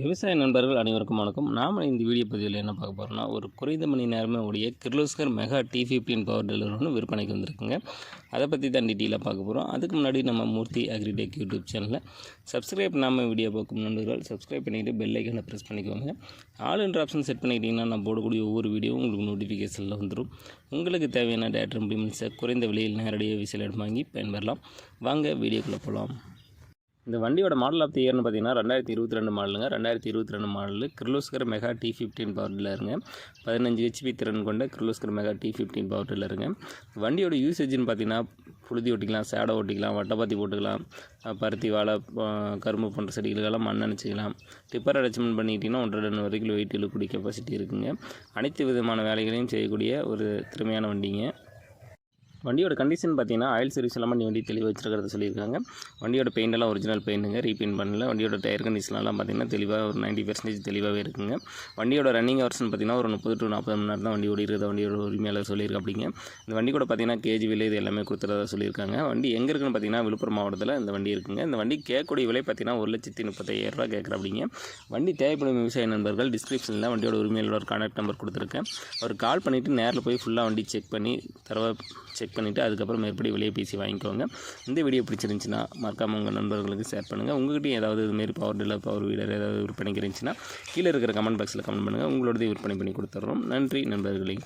விவசாய நண்பர்கள் அனைவருக்கும் வணக்கம். நாம் இந்த வீடியோ பதிவில் என்ன பார்க்க போகிறோம்னா ஒரு குறைந்த மணி நேரமே உடைய Kirloskar mega T fifteen power tiller ஒன்று விற்பனைக்கு வந்திருக்குங்க. அதை பற்றி தான் டீட்டெயிலாக பார்க்க போகிறோம் அதுக்கு முன்னாடி நம்ம மூர்த்தி அக்ரிடெக் யூடியூப் சேனலில் சப்ஸ்கிரைப் நாம வீடியோ பார்க்கும் நண்பர்கள் சப்ஸ்கிரைப் பண்ணிவிட்டு பெல் ஐக்கனை ப்ரெஸ் பண்ணிக்கோங்க. ஆல் என்ற ஆப்ஷன் செட் பண்ணிக்கிட்டிங்கன்னா நான் போடக்கூடிய ஒவ்வொரு வீடியோவும் உங்களுக்கு நோட்டிஃபிகேஷனில் வந்துடும் உங்களுக்கு தேவையான டேட்டர் இம்ப்ளிமெண்ட்ஸை குறைந்த விலையில் நேரடியாக விசில் வாங்கி பயன்பெறலாம். வாங்க வீடியோக்குள்ளே போகலாம் இந்த வண்டியோட மாடல் ஆஃப் தி இயர்னு பார்த்தீங்கன்னா ரெண்டாயிரத்தி இருபத்தி ரெண்டு மாடலுங்க ரெண்டாயிரத்தி இருபத்தி ரெண்டு model Kirloskar mega T fifteen power இருங்க. பதினஞ்சு ஹெச்பி திறன் கொண்ட Kirloskar mega T fifteen power இருங்க. வண்டியோட யூசேஜ்னு பார்த்தீங்கன்னா புழுதி ஓட்டிக்கலாம் சேடை ஓட்டிக்கலாம் வட்டப்பாத்தி போட்டுக்கலாம் பருத்தி வாழை கரும்பு போன்ற செடிகளுக்கெல்லாம் மண் அணைச்சிக்கலாம். டிப்பர் அடைச்மெண்ட் பண்ணிக்கிட்டிங்கன்னா ஒன்றரை டன் வரைக்கும் வெயிட் இழுக்கூடிய கெப்பாசிட்டி இருக்குங்க. அனைத்து விதமான வேலைகளையும் செய்யக்கூடிய ஒரு திறமையான வண்டிங்க. வண்டியோட கண்டிஷன் பார்த்தீங்கன்னா ஆயில் சர்வீஸ் எல்லாம் பண்ணி வண்டி தெளிவாக வச்சிருக்கிறத சொல்லியிருக்காங்க. வண்டியோட பெயிண்ட் எல்லாம் ஒரிஜினல் பெயிண்ட்டுங்க ரீபெயிண்ட் பண்ணல. வண்டியோட டயர் கண்டிஷன்லாம் பார்த்தீங்கன்னா தெளிவாக ஒரு நைன்ட்டி பர்சன்டேஜ் தெளிவாகவே இருக்குங்க. வண்டியோட ரன்னிங் ஹவர்ஸ்னு பார்த்தீங்கன்னா ஒரு முப்பது டு நாற்பது மணி நேரம் தான் வண்டி ஓடிருக்கிறத வண்டியோட உரிமையாளர் சொல்லியிருக்கு அப்படிங்க. இந்த வண்டி கூட பார்த்தீங்கன்னா கேஜி விலை இது எல்லாமே கொடுத்துறதா சொல்லியிருக்காங்க. வண்டி எங்கே இருக்குன்னு பார்த்தீங்கன்னா விழுப்புரம் மாவட்டத்தில் இந்த வண்டி இருக்குங்க. இந்த வண்டி கேட்கக்கூடிய விலை பார்த்தீங்கன்னா ஒரு லட்சத்தி முப்பத்தாயிரம் ரூபா கேட்குற அப்படிங்க. வண்டி தேவைப்படும் விவசாய நண்பர்கள் டிஸ்கிரிப்ஷனில் வண்டியோட உரிமையாளர் கான்டாக்ட் நம்பர் கொடுத்துருக்கேன். அவர் கால் பண்ணிவிட்டு நேரில் போய் ஃபுல்லாக வண்டி செக் பண்ணி தரவை செக் பண்ணிவிட்டு அதுக்கப்புறம் மேற்படி வெளியே பேசி வாங்கிக்கோங்க. இந்த வீடியோ பிடிச்சிருந்துச்சின்னா மறக்காமல் உங்கள் நண்பர்களுக்கு ஷேர் பண்ணுங்கள் உங்கள்கிட்டயும் ஏதாவது இதுமாரி பவர் டில்லர் பவர் வீடர் ஏதாவது விற்பனைக்கு இருந்துச்சுன்னா கீழே இருக்கிற கமெண்ட் பாக்ஸில் கமெண்ட் பண்ணுங்கள் உங்களோடதே விற்பனை பண்ணி கொடுத்துட்றோம் நன்றி நண்பர்களே.